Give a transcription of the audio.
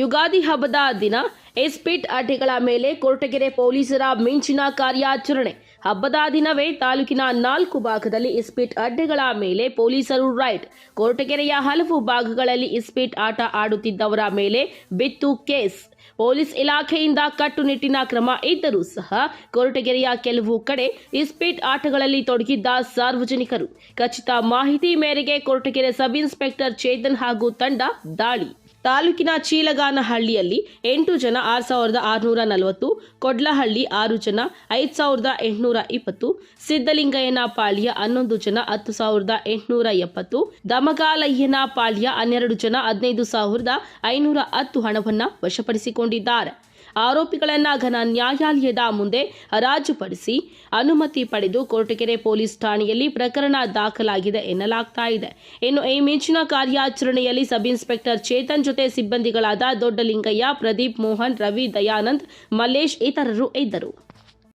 ಯುಗಾದಿ ಹಬ್ಬದ ದಿನ ಎಸ್ಪಿಟ್ ಅಡ್ಡೆಗಳ ಮೇಲೆ ಕೊರಟಗೆರೆ ಪೊಲೀಸರ ಮಿಂಚಿನ ಕಾರ್ಯಾಚರಣೆ. ಹಬ್ಬದ ದಿನವೇ ತಾಲೂಕಿನ ನಾಲ್ಕು ಭಾಗದಲ್ಲಿ ಇಸ್ಪೀಟ್ ಅಡ್ಡೆಗಳ ಮೇಲೆ ಪೊಲೀಸರು ರೈಡ್. ಕೋರ್ಟಗೆರೆಯ ಹಲವು ಭಾಗಗಳಲ್ಲಿ ಇಸ್ಪೀಟ್ ಆಟ ಆಡುತ್ತಿದ್ದವರ ಮೇಲೆ ಬಿತ್ತು ಕೇಸ್. ಪೊಲೀಸ್ ಇಲಾಖೆಯಿಂದ ಕಟ್ಟುನಿಟ್ಟಿನ ಕ್ರಮ ಇದ್ದರೂ ಸಹ ಕೋರ್ಟಗೆರೆಯ ಕೆಲವು ಕಡೆ ಇಸ್ಪೀಟ್ ಆಟಗಳಲ್ಲಿ ತೊಡಗಿದ್ದ ಸಾರ್ವಜನಿಕರು. ಖಚಿತ ಮಾಹಿತಿ ಮೇರೆಗೆ ಕೋರ್ಟಗೆರೆ ಸಬ್ ಇನ್ಸ್ಪೆಕ್ಟರ್ ಚೇತನ್ ಹಾಗೂ ತಂಡ ದಾಳಿ. ತಾಲೂಕಿನ ಚೀಲಗಾನಹಳ್ಳಿಯಲ್ಲಿ ಎಂಟು ಜನ ಆರು ಸಾವಿರದ ಆರುನೂರ ನಲವತ್ತು, ಕೊಡ್ಲಹಳ್ಳಿ ಆರು ಜನ, ಐದು ಸಾವಿರದ ಎಂಟುನೂರ ಇಪ್ಪತ್ತು ಸಿದ್ದಲಿಂಗಯ್ಯನ ಪಾಳ್ಯ ಹನ್ನೊಂದು ಜನ, ಹತ್ತು ಸಾವಿರದ ಎಂಟುನೂರ ಎಪ್ಪತ್ತು, ದಮಗಾಲಯ್ಯನ ಪಾಳ್ಯ ಹನ್ನೆರಡು ಜನ, ಹದಿನೈದು ಸಾವಿರದ ಐನೂರ ಹತ್ತು ಹಣವನ್ನು ವಶಪಡಿಸಿಕೊಂಡಿದ್ದಾರೆ. ಆರೋಪಿಗಳನ್ನ ಘನ ನ್ಯಾಯಾಲಯದ ಮುಂದೆ ಹರಾಜುಪಡಿಸಿ ಅನುಮತಿ ಪಡೆದು ಕೊರಟಗೆರೆ ಪೊಲೀಸ್ ಠಾಣೆಯಲ್ಲಿ ಪ್ರಕರಣ ದಾಖಲಾಗಿದೆ ಎನ್ನಲಾಗ್ತಾ ಇದೆ. ಇನ್ನು ಈ ಮಿಂಚಿನ ಕಾರ್ಯಾಚರಣೆಯಲ್ಲಿ ಸಬ್ ಇನ್ಸ್ಪೆಕ್ಟರ್ ಚೇತನ್ ಜೊತೆ ಸಿಬ್ಬಂದಿಗಳಾದ ದೊಡ್ಡಲಿಂಗಯ್ಯ, ಪ್ರದೀಪ್ ಮೋಹನ್, ರವಿ ದಯಾನಂದ್, ಮಲ್ಲೇಶ್ ಇತರರು ಇದ್ದರು.